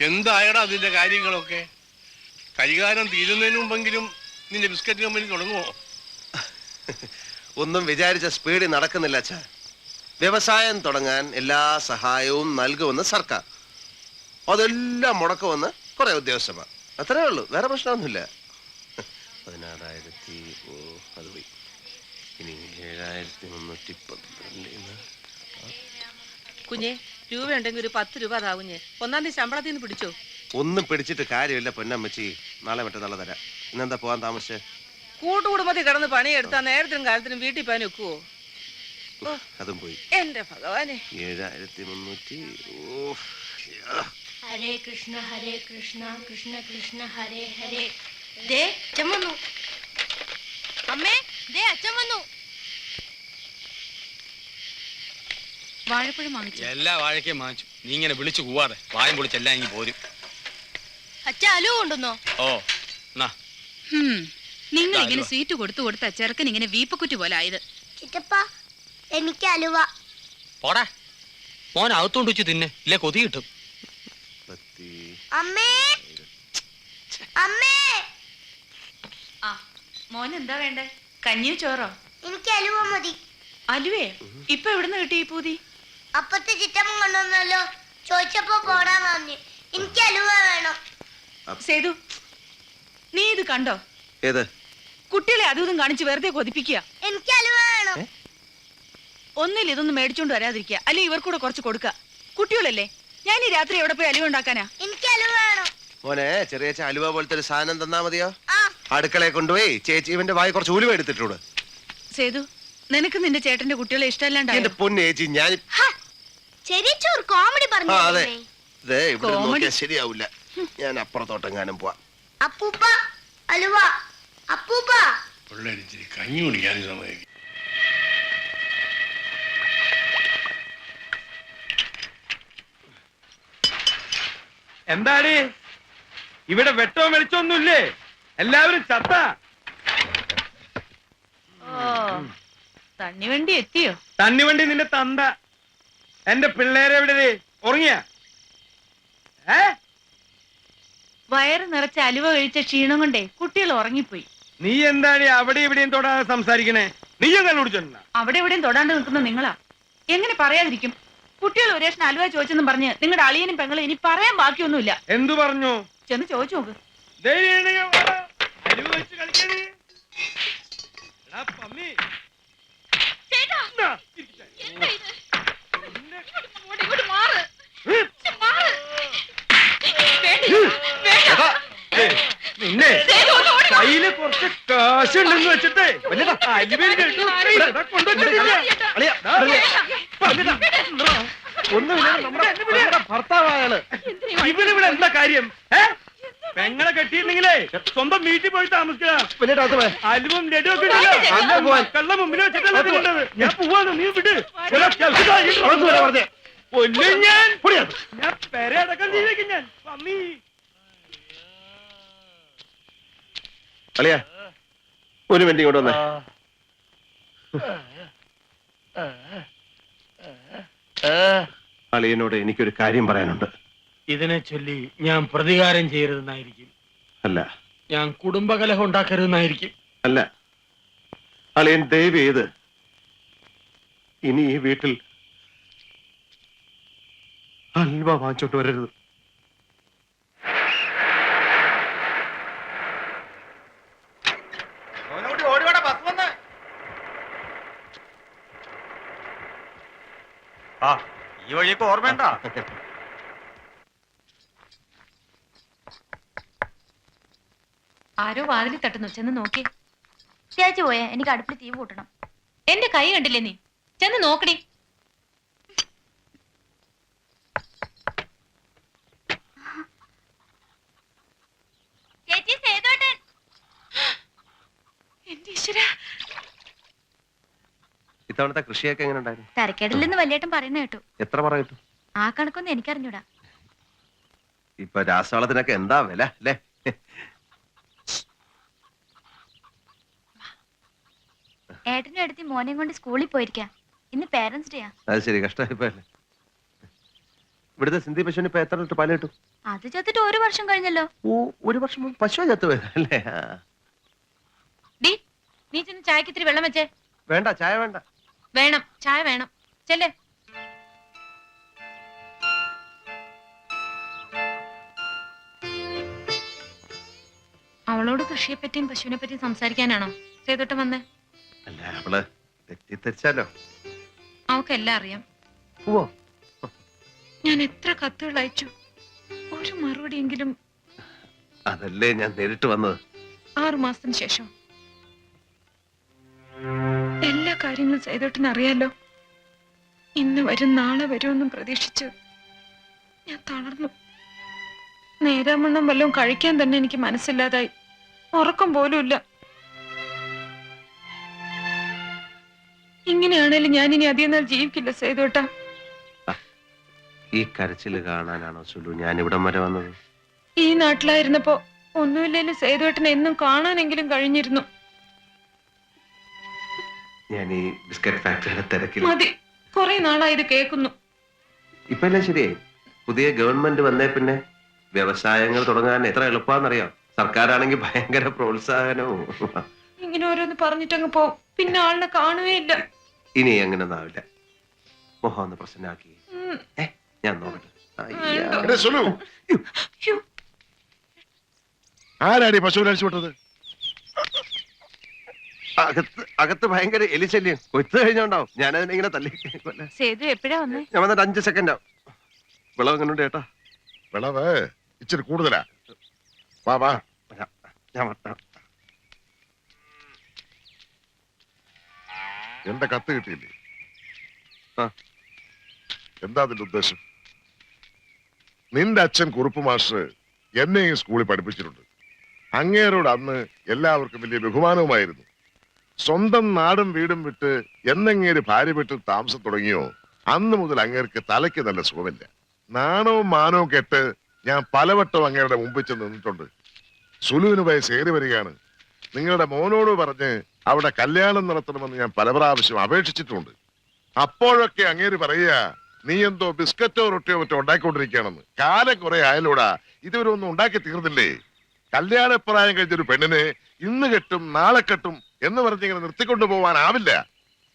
എന്തായടാ അതിന്റെ കാര്യങ്ങളൊക്കെ? കരികാരം തീരുന്നതിന് മുമ്പെങ്കിലും നിന്റെ ബിസ്ക്കറ്റ് കമ്പനി തുടങ്ങുമോ ഒന്നും വിചാരിച്ച സ്പീഡിൽ നടക്കുന്നില്ല അച്ഛാ. വ്യവസായം തുടങ്ങാൻ എല്ലാ സഹായവും നൽകുമെന്ന് സർക്കാർ. അതെല്ലാം മുടക്കുമെന്ന് കുറെ ഉദ്യോഗസ്ഥന്മാർ. അത്രേ ഉള്ളൂ വേറെ പ്രശ്നമൊന്നുമില്ല. പതിനാറായിരത്തി ഓ അത് പോയി. ഇനി ഏഴായിരത്തി മുന്നൂറ്റി പന്ത്രണ്ട് കുഞ്ഞെ രൂപ ഉണ്ടെങ്കിൽ ഒരു പത്ത് രൂപ അതാവും ഒന്നാം തീയതി ശമ്പളത്തിൽ നിന്ന് പിടിച്ചോ? ഒന്നും പിടിച്ചിട്ട് കാര്യമില്ല പൊന്നമ്മച്ചി. നാളെ മറ്റന്നാളെ തരാം. ഇന്നെന്താ പോകാൻ താമസിച്ചേ? കൂട്ടുകുടുംബത്തിൽ കിടന്ന് പണിയെടുത്താ നേരത്തിനും കാലത്തിനും വീട്ടിൽ പോകാൻ വെക്കുവോ അതും പോയി. എന്റെ ഭഗവാനെ. ഏഴായിരത്തി മുന്നൂറ്റി ഹരേ കൃഷ്ണ ഹരേ കൃഷ്ണ കൃഷ്ണ കൃഷ്ണ ഹരേ ഹരേ. ദേ അച്ഛൻ വന്നു. അമ്മേ ദേ അച്ഛൻ വന്നു. വാഴപ്പഴം വാങ്ങിച്ചു. എല്ലാ വാഴയ്ക്കും വാങ്ങിച്ചു. നീ ഇങ്ങനെ വിളിച്ചു കൂവാതെ. വായം പൊളിച്ചെല്ലാം ഇനി പോരും. അച്ഛ അലു കൊണ്ടുവന്നോ? ഓ എന്നാ ഹും, നിങ്ങൾ ഇങ്ങനെ അലുവ. സ്വീറ്റ് കൊടുത്തു കൊടുത്ത ചെറുക്കൻ ഇങ്ങനെ വീപ്പക്കുറ്റി പോലെ ആയത്. ചിറ്റപ്പ എനിക്ക് അലുവ. പോടാ. മോൻ അകത്തോണ്ട് വെച്ച് തിന്നെ. ഇല്ലേ കൊതി കിട്ടും. പത്തി. അമ്മേ. അമ്മേ. ആ മോൻ എന്താ വേണ്ടേ? കഞ്ഞിയോ ചോറോ? എനിക്ക് അലുവ മതി. അലുവേ ഇപ്പൊ എവിടുന്ന് കിട്ടി ഈ പൂതി? അപ്പത്തെ ചിറ്റമ്മ കൊണ്ടുവന്നല്ലോ. ചോദിച്ചപ്പോ പോടാൻ പറഞ്ഞു. എനിക്ക് അലുവ വേണം. സേതു നീ ഇത് കണ്ടോ? ഏത്? കുട്ടികളെ അതും ഇതും കാണിച്ച് വെറുതെ കൊതിപ്പിക്കുക. എനിക്ക് അലുവ വേണം. ഒന്നിൽ ഇതൊന്നും മേടിച്ചോണ്ട് വരാതിരിക്കുക. അല്ലെ ഇവർക്കൂടെ കുറച്ച് കൊടുക്ക കുട്ടികളല്ലേ? ഞാൻ ഈ രാത്രി എവിടെ പോയി അലുവ ഉണ്ടാക്കാനാ? എനിക്ക് അലുവ വേണം. മോനെ ചെറിയ അലുവ പോലത്തെ ഒരു സാധനം തന്നാ മതിയോ? ആ. അടുക്കളയെ കൊണ്ടുപോയി ചേച്ചി ഇവന്റെ വായി കുറച്ച് ഉലുവ എടുത്തിട്ടുണ്ട് സേതു നിനക്ക് നിന്റെ ചേട്ടന്റെ കുട്ടികളെ എന്റെ ഇഷ്ടമല്ലാണ്ടായോ? പൊന്ന് ചേച്ചി ഞാൻ ചെറിയ കോമഡി ആ അതെ. ഇവിടെ ശരിയാവില്ല ഞാൻ അപ്പുറത്തോട്ടെങ്ങാനും പോവാം. അപ്പൂപ്പ അലുവ അപ്പൂപ്പ. പിള്ളേരിച്ചിരി കഞ്ഞി കുടിക്കാൻ സമ്മതിക്കും എന്താടി? ഇവിടെ വെട്ടോ വെളിച്ചൊന്നുമില്ലേ എല്ലാവരും ചത്ത. തണ്ണിവണ്ടി എത്തിയോ? തണ്ണിവണ്ടി നിന്റെ തന്ത. എന്റെ പിള്ളേരെ എവിടെ? ഉറങ്ങിയ? വയറ് നിറച്ച് അലുവ കഴിച്ച ക്ഷീണം കൊണ്ടേ കുട്ടികൾ ഉറങ്ങിപ്പോയി. നീ എന്താണ് അവിടെ ഇവിടെയും തൊടാതെ സംസാരിക്കണേ? നീയും കണ്ടുപിടിച്ചോണ്ട അവിടെ എവിടെയും തൊടാണ്ട് നിൽക്കുന്ന നിങ്ങളാ? എങ്ങനെ പറയാതിരിക്കും? കുട്ടികൾ ഒരേ അലുവ ചോദിച്ചെന്നും പറഞ്ഞ് നിങ്ങളുടെ അളിയനും പെങ്ങളും ഇനി പറയാൻ ബാക്കിയൊന്നുമില്ല. എന്തു പറഞ്ഞു? ചെന്ന് ചോദിച്ചു നോക്ക്. ധൈര്യം നിന്നെ- കയ്യിൽ കുറച്ച് വെച്ചിട്ടേ കൊണ്ടുവച്ചിട്ടില്ല. ദാ, പമ്മിതാ. ഒന്നുമില്ല നമ്മുടെ ഭർത്താവായാണ്. ഇവനിവിടെ എന്താ കാര്യം? ഏ? പെങ്ങളെ കെട്ടിയിരുന്നെങ്കിലേ സ്വന്തം വീട്ടിൽ പോയി താമസിക്കുക വലിയ ഡോക്ടർ പോയെ. അലുവും ലഡു ഒക്കെ ഉണ്ടല്ലോ. അല്ല, പോവാൻ. കള്ള മുമ്പിൽ വെച്ചിട്ടല്ലേ തിന്നേണ്ടത്. ഞാൻ പോവാണ് നീ വിട് പറഞ്ഞേ. കൊല്ലും ഞാൻ പൊടിയാ. ഞാൻ പെരയടക്കം ചെയ്തേക്കും ഞാൻ പമ്മി അളിയാ ഒരു മിനിറ്റ് ഇങ്ങോട്ട് വന്നേ അളിയനോട് എനിക്കൊരു കാര്യം പറയാനുണ്ട് ഇതിനെ ചൊല്ലി ഞാൻ പ്രതികാരം ചെയ്യരുതെന്നായിരിക്കും. അല്ല. ഞാൻ കുടുംബകലഹം ഉണ്ടാക്കരുതെന്നായിരിക്കും. അല്ല. അളിയൻ ദയവ് ചെയ്ത് ഇനി ഈ വീട്ടിൽ അൽവ വാങ്ങിച്ചോട്ട് വരരുത്. ആ ഈ വഴിയൊക്കെ ഓർമ്മയുണ്ടാ? ആരോ വാതിലിൽ തട്ടുന്നു. ചെന്ന് നോക്കി. ചേച്ചി പോയേ. എനിക്ക് അടുപ്പിൽ തീ കൂട്ടണം. എന്റെ കൈ കണ്ടില്ലേ നീ? ചെന്ന് നോക്കടി. ചേച്ചി സേതോട്ടൻ എന്റെ ഈശ്വര. ഇത്തവണത്തെ കൃഷിയൊക്കെ എങ്ങനെ ഉണ്ടായിരുന്നു? തരക്കേടില്ലെന്ന് വലിയേട്ടൻ പറയുന്ന കേട്ടു. എത്ര പറയിട്ടു ആ കണക്കൊന്നും എനിക്കറിഞ്ഞൂടാ. ഇപ്പൊ രാസവളത്തിനൊക്കെ എന്താ വില അല്ലേ? ഏട്ടനും എടുത്തി മോനെയും കൊണ്ട് സ്കൂളിൽ പോയിരിക്കാം. ഇന്ന് പേരൻസ് ഡേയാ അത് ശരി കഷ്ടമായിപ്പോയല്ലേ. ഇവിടുത്തെ സിന്ധി പശുവിന് ഇപ്പൊ എത്ര ലിറ്റർ പാൽ കിട്ടും അത് ചത്തിട്ട് ഒരു വർഷം കഴിഞ്ഞല്ലോ. ഓ ഒരു വർഷം മുമ്പ് പശു ചത്തു പോയത് അല്ലേ ആ. ഡി നീ ചെന്ന് ചായക്ക് ഇത്തിരി വെള്ളം വെച്ചേ. വേണ്ട ചായ വേണ്ട. വേണം ചായ വേണം. ചെല്ലേ. അവളോട് കൃഷിയെ പറ്റിയും പശുവിനെ പറ്റിയും സംസാരിക്കാനാണോ? സേതോട്ടം വന്നേ. അല്ല അവൾ തെറ്റിദ്ധരിച്ചാലോ? അവക്കെല്ലാം അറിയാം. ഓ ഞാൻ എത്ര കത്തുകൾ അയച്ചു? ഒരു മറുപടിയെങ്കിലും. അതല്ലേ ഞാൻ നേരിട്ട് വന്നത്. ആറു മാസത്തിന് ശേഷം. എല്ലാ കാര്യങ്ങളും സൈതോട്ടിന് അറിയാലോ ഇന്ന് വരും നാളെ വരുമെന്നും പ്രതീക്ഷിച്ച് ഞാൻ തളർന്നു. നേരാമണ്ണം വല്ലതും കഴിക്കാൻ തന്നെ എനിക്ക് മനസ്സില്ലാതായി. ഉറക്കം പോലും ഇങ്ങനെയാണേലും ഞാൻ ഇനി അധികം നാൾ ജീവിക്കില്ല സേതോട്ട ഈ കരച്ചിൽ കാണാനാണോ സുലു ഞാൻ ഇവിടം വരെ വന്നത്? ഈ നാട്ടിലായിരുന്നപ്പോ ഒന്നുമില്ലേലും സേതുവേട്ടനെ എന്നും കാണാനെങ്കിലും കഴിഞ്ഞിരുന്നു. ഞാൻ ഈ ബിസ്ക്കറ്റ് ഫാക്ടറിയുടെ തിരക്കിൽ മതി കുറെ നാളായി ഇത് കേൾക്കുന്നു. ഇപ്പൊ എല്ലാം ശരിയായി? പുതിയ ഗവൺമെന്റ് വന്നേ പിന്നെ വ്യവസായങ്ങൾ തുടങ്ങാൻ എത്ര എളുപ്പാന്നറിയാം. സർക്കാരാണെങ്കിൽ ഭയങ്കര പ്രോത്സാഹനവും. ഇങ്ങനെ ഓരോന്ന് പറഞ്ഞിട്ടങ്ങ് പോ പിന്നെ ആളിനെ കാണുകയില്ല ഇനി അങ്ങനെ ഒന്നാവില്ല മോഹം ഒന്ന് പ്രശ്നമാക്കി ഏ ഞാൻ നോക്കട്ടെ. അയ്യാ. എടേ സുലു ഹ്യോ. ആരാടി പശുവിനെ വിട്ടത്? അകത്ത് അകത്ത് ഭയങ്കര എലിശല്യം. കൊയ്ത്ത് കഴിഞ്ഞോണ്ടാവും. ഞാനതിനെ ഇങ്ങനെ തല്ലി കൊല്ലാൻ. സേതു എപ്പോഴാ വന്നേ? ഞാൻ വന്നിട്ട് അഞ്ച് സെക്കൻഡ്. ആവും വിളവ് എങ്ങനെയുണ്ട് ചേട്ടാ? വിളവ് ഇച്ചിരി കൂടുതലാ. വാ വാ. ഞാൻ വട്ടാം. എന്റെ കത്ത് കിട്ടിയില്ലേ. എന്താ അതിന്റെ ഉദ്ദേശം? നിന്റെ അച്ഛൻ കുറുപ്പ് മാസ്റ്റർ എന്നെ ഈ സ്കൂളിൽ പഠിപ്പിച്ചിട്ടുണ്ട്. അങ്ങേരോട് അന്ന് എല്ലാവർക്കും വലിയ ബഹുമാനവുമായിരുന്നു. സ്വന്തം നാടും വീടും വിട്ട് എന്നങ്ങേര് ഭാര്യ വീട്ടിൽ താമസം തുടങ്ങിയോ അന്ന് മുതൽ അങ്ങേർക്ക് തലയ്ക്ക് നല്ല സുഖമില്ല. നാണവും മാനവും കെട്ട് ഞാൻ പലവട്ടം അങ്ങേരുടെ മുമ്പിൽ ചെന്ന് നിന്നിട്ടുണ്ട്. സുലുവിന് വയസ്സേറി വരികയാണ്. നിങ്ങളുടെ മോനോട് പറഞ്ഞ് അവിടെ കല്യാണം നടത്തണമെന്ന് ഞാൻ പല പ്രാവശ്യം അപേക്ഷിച്ചിട്ടുണ്ട്. അപ്പോഴൊക്കെ അങ്ങേര് പറയുക നീ എന്തോ ബിസ്ക്കറ്റോ റൊട്ടിയോ മറ്റോ ഉണ്ടാക്കിക്കൊണ്ടിരിക്കുകയാണെന്ന്. കാലം കുറെ ആയാലൂടാ ഇതുവരെ ഒന്നും ഉണ്ടാക്കി തീർന്നില്ലേ? കല്യാണപ്രായം കഴിഞ്ഞൊരു പെണ്ണിനെ ഇന്ന് കെട്ടും നാളെ കെട്ടും എന്ന് പറഞ്ഞിങ്ങനെ നിർത്തിക്കൊണ്ടു പോവാനാവില്ല.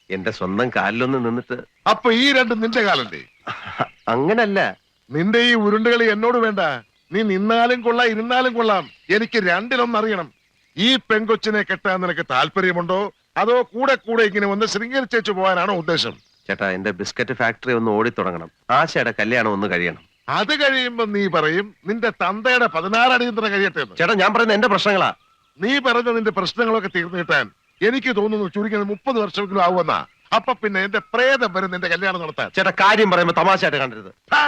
എന്റെ സ്വന്തം കാലിലൊന്ന് നിന്നിട്ട് അപ്പൊ ഈ രണ്ടും നിന്റെ കാലല്ലേ? അങ്ങനല്ല. നിന്റെ ഈ ഉരുണ്ടുകളി എന്നോട് വേണ്ട. നീ നിന്നാലും കൊള്ളാം ഇരുന്നാലും കൊള്ളാം. എനിക്ക് രണ്ടിലൊന്നറിയണം. ഈ പെങ്കൊച്ചിനെ കെട്ടാൻ നിനക്ക് താല്പര്യമുണ്ടോ? അതോ കൂടെ കൂടെ ഇങ്ങനെ ഒന്ന് ശൃംഗരിച്ചേച്ചു പോകാനാണോ ഉദ്ദേശം? ചേട്ടാ എന്റെ ബിസ്ക്കറ്റ് ഫാക്ടറി ഒന്ന് ഓടി തുടങ്ങണം. ആശയുടെ കല്യാണം ഒന്ന് കഴിയണം. അത് കഴിയുമ്പോ നീ പറയും നിന്റെ തന്തയുടെ പതിനാറ് അടിയന്തരം കഴിയട്ടെ എന്ന്. ചേട്ടാ ഞാൻ പറയുന്നത് എന്റെ പ്രശ്നങ്ങളാ. നീ പറഞ്ഞ നിന്റെ പ്രശ്നങ്ങളൊക്കെ തീർന്നു കിട്ടാൻ എനിക്ക് തോന്നുന്നു ചുരുങ്ങിയത് മുപ്പത് വർഷമെങ്കിലും ആവുമെന്നാ. അപ്പൊ പിന്നെ എന്റെ പ്രേതം വരും നിന്റെ കല്യാണം നടത്താൻ. ചേട്ടാ കാര്യം പറയുമ്പോ തമാശയായിട്ട് കണ്ടരുത് ഹാ!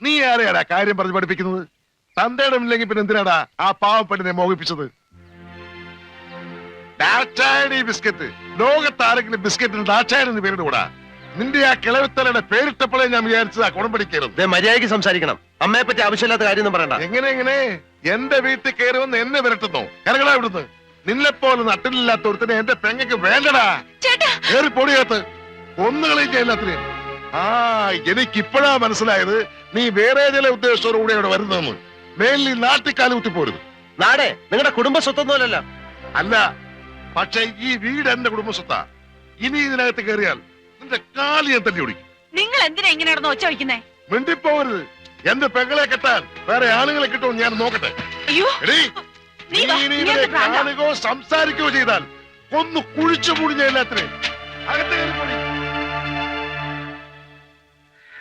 നീ ആരെയാടാ കാര്യം പറഞ്ഞ് പഠിപ്പിക്കുന്നത്? തന്തയുടെ ഇല്ലെങ്കിൽ പിന്നെ എന്തിനാടാ ആ പാവപ്പെട്ടിനെ മോഹിപ്പിച്ചത്? ഡാറ്റായണി ബിസ്ക്കറ്റ്. ലോകത്ത് ആരെങ്കിലും ബിസ്ക്കറ്റിന് ഡാറ്റായൻ എന്ന് പേരിടുകൂടാ നിന്റെ ആ കിളവിത്തലയുടെ പേരിട്ടപ്പോഴേ ഞാൻ വിചാരിച്ചത് ആ കുടം പിടിക്കരുത് ദേ മര്യാദയ്ക്ക് സംസാരിക്കണം. അമ്മയെ പറ്റി ആവശ്യമില്ലാത്ത കാര്യമൊന്നും പറയണ്ട. എങ്ങനെ എങ്ങനെ? എന്റെ വീട്ടിൽ കയറുമെന്ന് എന്നെ വിരട്ടുന്നു. കരകളാ ഇവിടുന്ന്. നിന്നെപ്പോലെ നട്ടിലില്ലാത്ത ഒരുത്തിനെ എന്റെ പെങ്ങക്ക് വേണ്ടടാ. കേറി പൊടിയകത്ത് ഒന്നുകളെയും എല്ലാത്തിനെ ആ എനിക്കിപ്പോഴാ മനസ്സിലായത് നീ വേറെ ചില ഉദ്ദേശത്തോടു കൂടി അവിടെ വരുന്നതെന്ന്. മേലിൽ ഈ നാട്ടിക്കാലം കുത്തിപ്പോരുത് നാടേ നിങ്ങളുടെ കുടുംബ സ്വത്തൊന്നുമല്ലല്ലോ. അല്ല പക്ഷെ ഈ വീട് എന്റെ കുടുംബസ്വത്താ. ഇനി ഇതിനകത്ത് കയറിയാൽ നിന്റെ കാലി ഞാൻ തല്ലി ഓടിക്കും. നിങ്ങൾ എന്തിനാ ഇങ്ങനെ നടന്ന് ഒച്ച വയ്ക്കുന്നേ? മിണ്ടിപ്പോവരുത്. എന്റെ പെങ്ങളെ കെട്ടാൻ വേറെ ആളുകളെ കിട്ടുമോ ഞാൻ നോക്കട്ടെ. അയ്യോ. എടീ, നീ ഇനി ഇവരെ? കാണുകയോ സംസാരിക്കുകയോ ചെയ്താൽ ഒന്ന് കുഴിച്ചു മുടിഞ്ഞ എല്ലാത്തിനെ അകത്ത്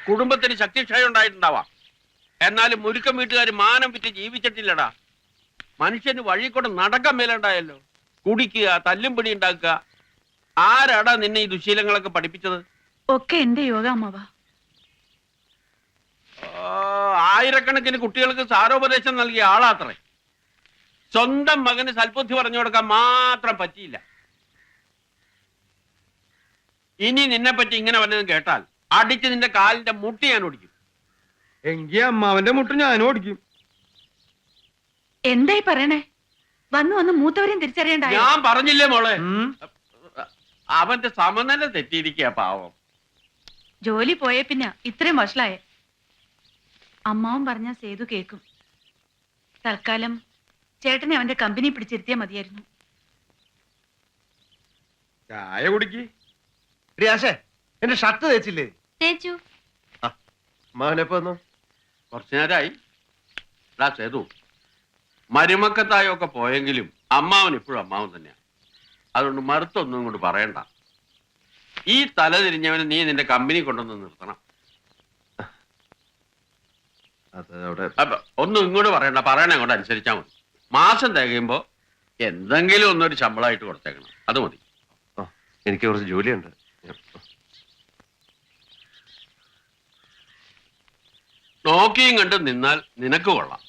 കുടുംബത്തിന് ശക്തിക്ഷയം ഉണ്ടായിട്ടുണ്ടാവാം. എന്നാലും മുരുക്കം വീട്ടുകാർ മാനം വിറ്റ് ജീവിച്ചിട്ടില്ലടാ. മനുഷ്യന് വഴി കൊണ്ട് നടക്കാൻ മേലുണ്ടായല്ലോ. കുടിക്കുക തല്ലും പിടി ഉണ്ടാക്കുക. ആരാടാ നിന്നെ ഈ ദുശീലങ്ങളൊക്കെ പഠിപ്പിച്ചത്? ഒക്കെ എന്റെ യോഗ അമ്മവാ ആ, ആയിരക്കണക്കിന് കുട്ടികൾക്ക് സാരോപദേശം നൽകിയ ആളാത്രേ. സ്വന്തം മകന് സൽബുദ്ധി പറഞ്ഞു കൊടുക്കാൻ മാത്രം പറ്റിയില്ല. ഇനി നിന്നെ പറ്റി ഇങ്ങനെ വല്ലതും കേട്ടാൽ അടിച്ച് നിന്റെ കാലിന്റെ മുട്ടി ഞാൻ ഓടിക്കും. എങ്കി അമ്മാവന്റെ മുട്ട് ഞാൻ ഓടിക്കും. എന്തായി പറയണേ? വന്നു വന്ന് മൂത്തവരെയും തിരിച്ചറിയണ്ട ഞാൻ പറഞ്ഞില്ലേ മോളെ? അവന്റെ സമനില തെറ്റിയിരിക്കുക പാവം. ജോലി പോയ പിന്നെ ഇത്രയും വഷളായ. അമ്മാവും പറഞ്ഞ സേതു കേക്കും. തൽക്കാലം ചേട്ടനെ അവന്റെ കമ്പനി പിടിച്ചിരുത്തിയാ മതിയായിരുന്നു. ചായ കുടിക്ക്. പ്രിയാശേ എന്റെ ഷർട്ട് തേച്ചില്ലേ? തേച്ചു. മകനെപ്പോ കുറച്ചു നേരമായി എടാ സേതു. മരുമക്കത്തായൊക്കെ പോയെങ്കിലും അമ്മാവൻ ഇപ്പോഴും അമ്മാവൻ തന്നെയാണ്. അതുകൊണ്ട് മറുത്തൊന്നും ഇങ്ങോട്ട് പറയണ്ട. ഈ തല തിരിഞ്ഞവന് നീ നിന്റെ കമ്പനി കൊണ്ടുവന്ന് നിർത്തണം. അത് അവിടെ അപ്പൊ ഒന്നും ഇങ്ങോട്ട് പറയണ്ട. പറയണ അങ്ങോട്ട് അനുസരിച്ചാൽ മതി. മാസം തികയുമ്പോ എന്തെങ്കിലും ഒന്നൊരു ശമ്പളമായിട്ട് കൊടുത്തേക്കണം. അത് മതി. എനിക്ക് കുറച്ച് ജോലിയുണ്ട്. നോക്കിയും കണ്ട് നിന്നാൽ നിനക്ക് കൊള്ളാം.